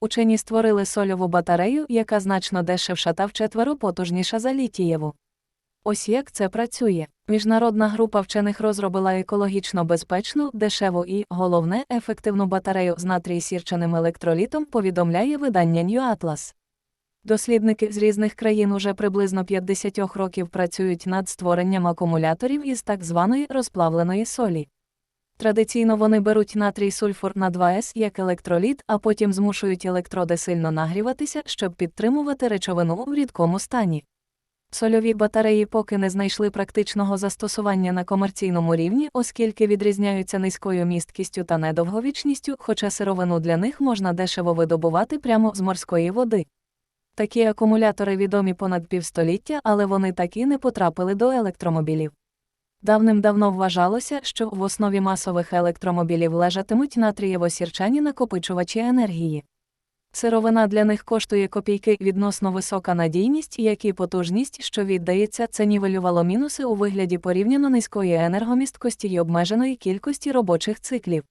Учені створили сольову батарею, яка значно дешевша та вчетверо потужніша за літієву. Ось як це працює. Міжнародна група вчених розробила екологічно безпечну, дешеву і, головне, ефективну батарею з натрій сірчаним електролітом, повідомляє видання New Atlas. Дослідники з різних країн уже приблизно 50 років працюють над створенням акумуляторів із так званої розплавленої солі. Традиційно вони беруть натрій сульфур на 2С як електроліт, а потім змушують електроди сильно нагріватися, щоб підтримувати речовину в рідкому стані. Сольові батареї поки не знайшли практичного застосування на комерційному рівні, оскільки відрізняються низькою місткістю та недовговічністю, хоча сировину для них можна дешево видобувати прямо з морської води. Такі акумулятори відомі понад півстоліття, але вони так і не потрапили до електромобілів. Давним-давно вважалося, що в основі масових електромобілів лежатимуть натрієво-сірчані накопичувачі енергії. Сировина для них коштує копійки відносно висока надійність, як і потужність, що віддається, це нівелювало мінуси у вигляді порівняно низької енергомісткості й обмеженої кількості робочих циклів.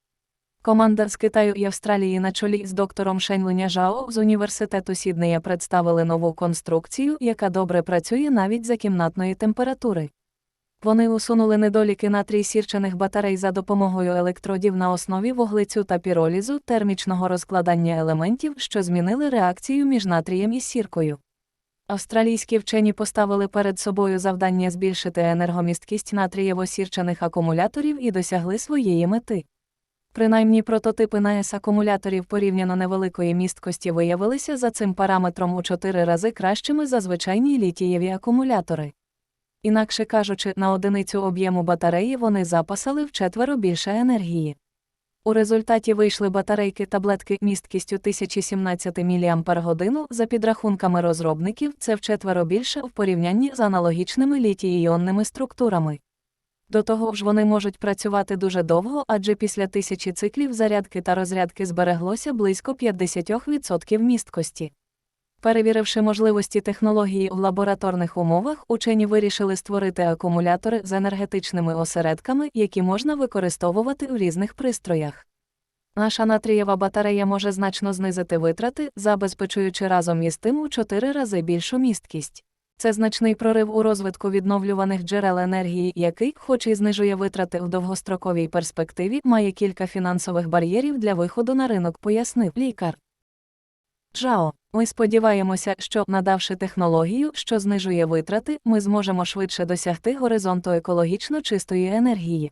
Команда з Китаю і Австралії на чолі з доктором Шенлуня Жао з університету Сіднея представили нову конструкцію, яка добре працює навіть за кімнатної температури. Вони усунули недоліки натрій сірчаних батарей за допомогою електродів на основі вуглецю та піролізу термічного розкладання елементів, що змінили реакцію між натрієм і сіркою. Австралійські вчені поставили перед собою завдання збільшити енергомісткість натрієво-сірчаних акумуляторів і досягли своєї мети. Принаймні прототипи НАЕС акумуляторів порівняно невеликої місткості виявилися за цим параметром у 4 рази кращими за звичайні літієві акумулятори. Інакше кажучи, на одиницю об'єму батареї вони запасали вчетверо більше енергії. У результаті вийшли батарейки таблетки місткістю 1017 мАч за підрахунками розробників, це вчетверо більше в порівнянні з аналогічними літій-іонними структурами. До того ж вони можуть працювати дуже довго, адже після тисячі циклів зарядки та розрядки збереглося близько 50% місткості. Перевіривши можливості технології в лабораторних умовах, учені вирішили створити акумулятори з енергетичними осередками, які можна використовувати у різних пристроях. Наша натрієва батарея може значно знизити витрати, забезпечуючи разом із тим у 4 рази більшу місткість. Це значний прорив у розвитку відновлюваних джерел енергії, який, хоч і знижує витрати в довгостроковій перспективі, має кілька фінансових бар'єрів для виходу на ринок, пояснив лікар. Жао, ми сподіваємося, що, надавши технологію, що знижує витрати, ми зможемо швидше досягти горизонту екологічно чистої енергії.